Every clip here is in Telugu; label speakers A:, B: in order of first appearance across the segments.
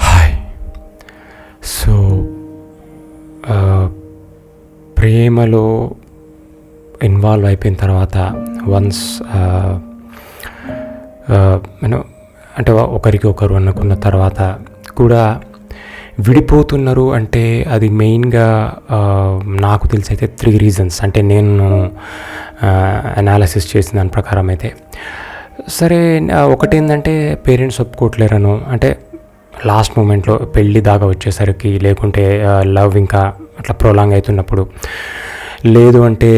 A: హాయ్ సో uh, ప్రేమలో ఇన్వాల్వ్ అయిపోయిన తర్వాత వన్స్ యూనో uh, uh, అంటే ఒకరికి ఒకరు అనుకున్న తర్వాత కూడా విడిపోతున్నారు అంటే అది మెయిన్గా నాకు తెలిసి అయితే త్రీ రీజన్స్ అంటే నేను అనాలిసిస్ చేసిన దాని ప్రకారం అయితే. సరే ఆ, ఒకటి ఏంటంటే పేరెంట్స్ ఒప్పుకోవట్లేరను అంటే లాస్ట్ మూమెంట్లో పెళ్ళి దాకా వచ్చేసరికి లేకుంటే లవ్ ఇంకా అట్లా ప్రొలాంగ్ అవుతున్నప్పుడు. లేదు అంటే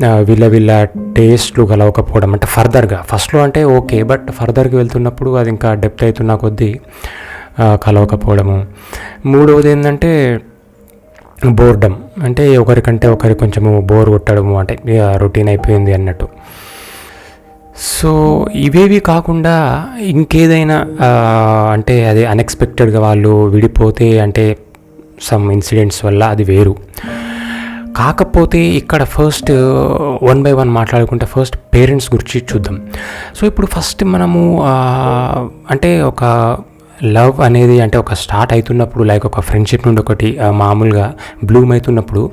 A: విల్ల వీళ్ళ వీళ్ళ టేస్ట్లు కలవకపోవడం అంటే ఫర్దర్గా ఫస్ట్లో అంటే ఓకే బట్ ఫర్దర్కి వెళ్తున్నప్పుడు అది ఇంకా డెప్త్ అవుతున్న కొద్దీ కలవకపోవడము. మూడవది ఏంటంటే బోర్డమ్ అంటే ఒకరికంటే ఒకరి కొంచెము బోర్ కొట్టడము అంటే రొటీన్ అయిపోయింది అన్నట్టు. సో ఇవేవి కాకుండా ఇంకేదైనా అంటే అది అన్ఎక్స్పెక్టెడ్గా వాళ్ళు విడిపోతే అంటే సమ్ ఇన్సిడెంట్స్ వల్ల అది వేరు. కాకపోతే ఇక్కడ ఫస్ట్ వన్ బై వన్ మాట్లాడుకుంటే ఫస్ట్ పేరెంట్స్ గురించి చూద్దాం. సో ఇప్పుడు ఫస్ట్ మనము అంటే ఒక లవ్ అనేది అంటే ఒక స్టార్ట్ అవుతున్నప్పుడు లైక్ ఒక ఫ్రెండ్షిప్ నుండి ఒకటి మామూలుగా బ్లూమ్ అవుతున్నప్పుడు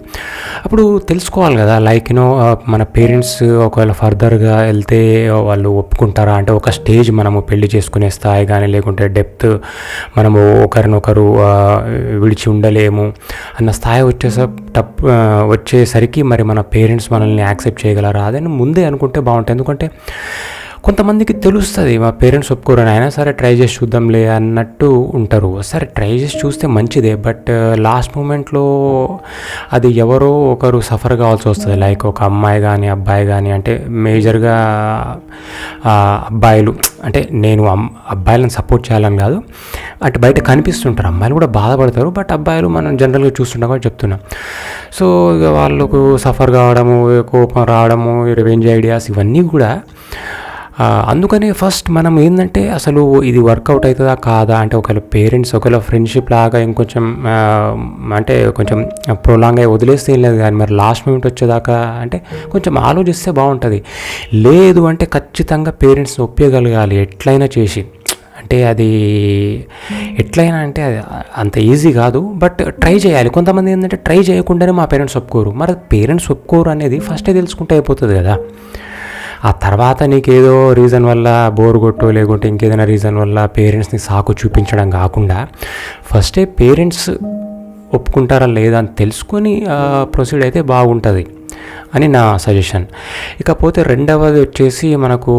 A: అప్పుడు తెలుసుకోవాలి కదా లైక్ యూనో మన పేరెంట్స్ ఒకవేళ ఫర్దర్గా వెళ్తే వాళ్ళు ఒప్పుకుంటారా? అంటే ఒక స్టేజ్ మనము పెళ్ళి చేసుకునే స్థాయి కానీ లేకుంటే డెప్త్ మనము ఒకరినొకరు విడిచి ఉండలేము అన్న స్థాయి వచ్చేస టప్ వచ్చేసరికి మరి మన పేరెంట్స్ మనల్ని యాక్సెప్ట్ చేయగలరా? అదని ముందే అనుకుంటే బాగుంటుంది. ఎందుకంటే కొంతమందికి తెలుస్తుంది మా పేరెంట్స్ ఒప్పుకోరని. అయినా సరే ట్రై చేసి చూద్దాంలే అన్నట్టు ఉంటారు. సరే ట్రై చేసి చూస్తే మంచిదే బట్ లాస్ట్ మూమెంట్లో అది ఎవరో ఒకరు సఫర్ కావాల్సి వస్తుంది. లైక్ ఒక అమ్మాయి కానీ అబ్బాయి కానీ అంటే మేజర్గా అబ్బాయిలు అంటే నేను అమ్- అబ్బాయిలను సపోర్ట్ చేయాలని కాదు. అటు బయట కనిపిస్తుంటారు అమ్మాయిలు కూడా బాధపడతారు బట్ అబ్బాయిలు మనం జనరల్గా చూస్తుంటాం కూడా చెప్తున్నాం. సో ఇక వాళ్ళకు సఫర్ కావడము కోపం రావడము రివెంజ్ ఐడియాస్ ఇవన్నీ కూడా అందుకని ఫస్ట్ మనం ఏంటంటే అసలు ఇది వర్కౌట్ అవుతుందా కాదా అంటే ఒకవేళ పేరెంట్స్ ఒకవేళ ఫ్రెండ్షిప్ లాగా ఇంకొంచెం అంటే కొంచెం ప్రొలాంగ్ అయ్యి వదిలేస్తే ఏం లేదు కానీ మరి లాస్ట్ మూమెంట్ వచ్చేదాకా అంటే కొంచెం ఆలోచిస్తే బాగుంటుంది. లేదు అంటే ఖచ్చితంగా పేరెంట్స్ని ఒప్పగలగాలి ఎట్లయినా చేసి. అంటే అది ఎట్లయినా అంటే అది అంత ఈజీ కాదు. బట్ ట్రై చేయాలి. కొంతమంది ఏంటంటే ట్రై చేయకుండానే మా పేరెంట్స్ ఒప్పుకోరు. మరి పేరెంట్స్ ఒప్పుకోరు అనేది ఫస్టే తెలుసుకుంటే అయిపోతుంది కదా. ఆ తర్వాత నీకేదో రీజన్ వల్ల బోర్ కొట్టో లేకుంటే ఇంకేదైనా రీజన్ వల్ల పేరెంట్స్ని సాకు చూపించడం కాకుండా ఫస్టే పేరెంట్స్ ఒప్పుకుంటారా లేదా అని తెలుసుకొని ప్రొసీడ్ అయితే బాగుంటుంది అని నా సజెషన్ ఇకపోతే రెండవది వచ్చేసి మనకు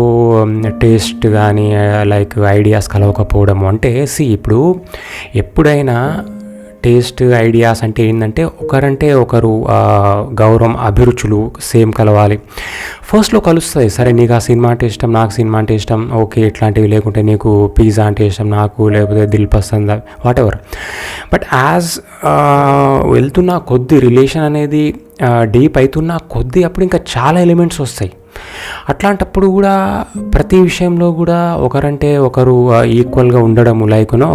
A: టేస్ట్ కానీ లైక్ ఐడియాస్ కలవకపోవడం అంటే సి ఇప్పుడు ఎప్పుడైనా టేస్ట్ ఐడియాస్ అంటే ఏంటంటే ఒకరంటే ఒకరు గౌరవం అభిరుచులు సేమ్ కలవాలి. ఫస్ట్లో కలుస్తాయి. సరే నీకు ఆ సినిమా అంటే ఇష్టం నాకు సినిమా అంటే ఇష్టం ఓకే ఇట్లాంటివి లేకుంటే నీకు పిజ్జా అంటే ఇష్టం నాకు లేకపోతే దిల్ పసంద్ వాట్ ఎవర్ బట్ యాజ్ వెళ్తున్న కొద్ది రిలేషన్ అనేది డీప్ అవుతున్న కొద్ది అప్పుడు ఇంకా చాలా ఎలిమెంట్స్ వస్తాయి. అట్లాంటప్పుడు కూడా ప్రతి విషయంలో కూడా ఒకరంటే ఒకరు ఈక్వల్గా ఉండడము లైక్నో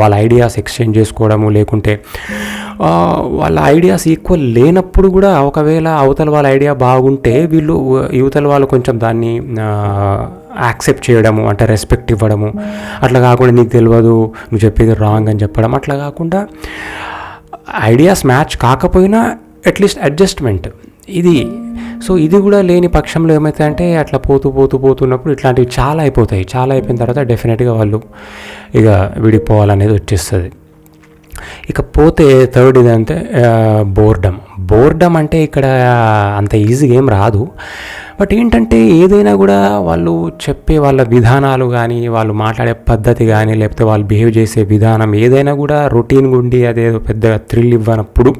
A: వాళ్ళ ఐడియాస్ ఎక్స్చేంజ్ చేసుకోవడము లేకుంటే వాళ్ళ ఐడియాస్ ఈక్వల్ లేనప్పుడు కూడా ఒకవేళ అవతల వాళ్ళ ఐడియా బాగుంటే వీళ్ళు యువతల వాళ్ళు కొంచెం దాన్ని యాక్సెప్ట్ చేయడము అంటే రెస్పెక్ట్ ఇవ్వడము. అట్లా కాకుండా నీకు తెలియదు నువ్వు చెప్పేది రాంగ్ అని చెప్పడం. అట్లా కాకుండా ఐడియాస్ మ్యాచ్ కాకపోయినా అట్లీస్ట్ అడ్జస్ట్మెంట్ ఇది సో ఇది కూడా లేని పక్షంలో ఏమవుతాయంటే అట్లా పోతూ పోతూ పోతున్నప్పుడు ఇట్లాంటివి చాలా అయిపోతాయి. చాలా అయిపోయిన తర్వాత డెఫినెట్గా వాళ్ళు ఇక విడిపోవాలనేది వచ్చేస్తుంది. ఇక పోతే థర్డ్ ఇదంటే బోర్డమ్ బోర్డమ్ అంటే ఇక్కడ అంత ఈజీగా ఏం రాదు. బట్ ఏంటంటే ఏదైనా కూడా వాళ్ళు చెప్పే వాళ్ళ విధానాలు కానీ వాళ్ళు మాట్లాడే పద్ధతి కానీ లేకపోతే వాళ్ళు బిహేవ్ చేసే విధానం ఏదైనా కూడా రొటీన్గా ఉండి అదేదో పెద్దగా థ్రిల్ ఇవ్వనప్పుడు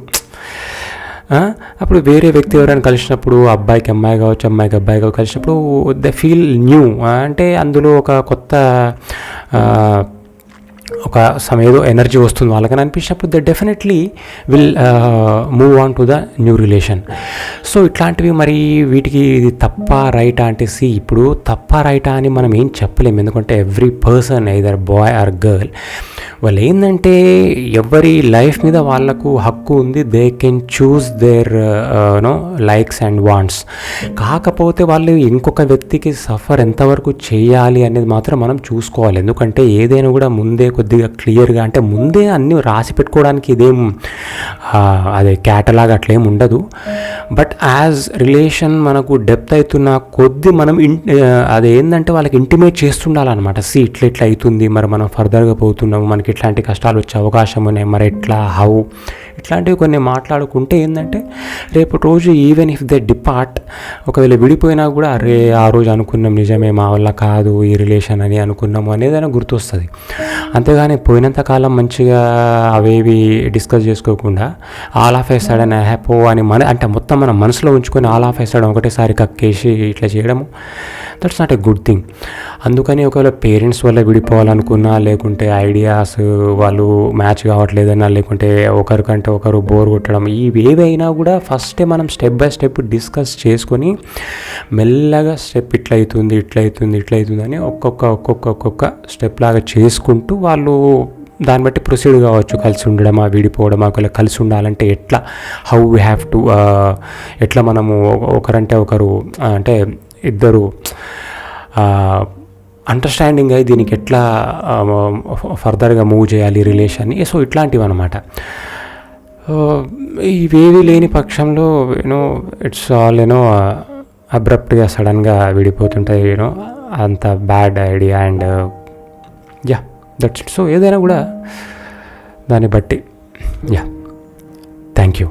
A: అప్పుడు వేరే వ్యక్తి ఎవరైనా కలిసినప్పుడు అబ్బాయికి అమ్మాయి కావచ్చు అమ్మాయికి అబ్బాయి కావచ్చు కలిసినప్పుడు ద ఫీల్ న్యూ అంటే అందులో ఒక కొత్త ఒక సమ ఏదో ఎనర్జీ వస్తుంది వాళ్ళకని అనిపించినప్పుడు they definitely will move on to the new relation so ఇట్లాంటివి మరి వీటికి ఇది తప్ప రైటా అంటే సి ఇప్పుడు తప్ప రైటా అని మనం ఏం చెప్పలేము. ఎందుకంటే every person either boy or girl వాళ్ళు ఏంటంటే ఎవరి లైఫ్ మీద వాళ్ళకు హక్కు ఉంది they can choose their no likes and wants కాకపోతే వాళ్ళు ఇంకొక వ్యక్తికి సఫర్ ఎంతవరకు చేయాలి అనేది మాత్రం మనం చూసుకోవాలి. ఎందుకంటే ఏదైనా కూడా ముందే కొద్దిగా క్లియర్గా అంటే ముందే అన్నీ రాసి పెట్టుకోవడానికి ఇదేం అదే క్యాటలాగ్ అట్లేం ఉండదు. బట్ యాజ్ రిలేషన్ మనకు డెప్త్ అవుతున్న కొద్ది మనం ఇన్ అది ఏంటంటే వాళ్ళకి ఇంటిమేట్ చేస్తుండాలన్నమాట. సి ఇట్లా ఇట్లా అవుతుంది మరి మనం ఫర్దర్గా పోతున్నాము మనకి ఇట్లాంటి కష్టాలు వచ్చే అవకాశం ఉన్నాయి మరి ఎట్లా హౌ? ఇట్లాంటివి కొన్ని మాట్లాడుకుంటే ఏంటంటే రేపు రోజు ఈవెన్ ఇఫ్ దే డిపార్ట్ ఒకవేళ విడిపోయినా కూడా అరే ఆ రోజు అనుకున్నాం నిజమే మా వల్ల కాదు ఈ రిలేషన్ అని అనుకున్నాము అనేదైనా గుర్తొస్తుంది. అంతేగాని పోయినంత కాలం మంచిగా అవేవి డిస్కస్ చేసుకోకుండా ఆల్ ఆఫ్ వేస్తాడని హ్యాపో అని మన అంటే మొత్తం మన మనసులో ఉంచుకొని ఆల్ ఆఫ్ వేస్తాడు ఒకటేసారి కక్కేసి ఇట్లా చేయడము that's not a good thing అందుకని ఒకవేళ పేరెంట్స్ వల్ల విడిపోవాలనుకున్నా లేకుంటే ఐడియాస్ వాళ్ళు మ్యాచ్ కావట్లేదన్నా లేకుంటే ఒకరికంటే ఒకరు బోర్ కొట్టడం ఇవి ఏవైనా కూడా ఫస్టే మనం స్టెప్ బై స్టెప్ డిస్కస్ చేసుకొని మెల్లగా స్టెప్ ఇట్లయితుంది ఇట్లయితుంది ఇట్లయితుంది అవుతుంది అని ఒక్కొక్క ఒక్కొక్క ఒక్కొక్క స్టెప్ లాగా చేసుకుంటూ వాళ్ళు దాన్ని బట్టి ప్రొసీడ్ కావచ్చు. కలిసి ఉండడమా విడిపోవడమా ఒకవేళ కలిసి ఉండాలంటే ఎట్లా హౌ వీ హ్యావ్ టు ఎట్లా మనము ఒకరంటే ఒకరు అంటే ఇద్దరు అండర్స్టాండింగ్ అయ్యి దీనికి ఎట్లా ఫర్దర్గా మూవ్ చేయాలి రిలేషన్ని సో ఇట్లాంటివి అనమాట ఇవేవి లేని పక్షంలో you know it's all you know అబ్రప్ట్గా సడన్గా విడిపోతుంటాయి యూనో అంత bad idea and yeah that's it so ఏదైనా కూడా దాన్ని బట్టి యా థ్యాంక్ యూ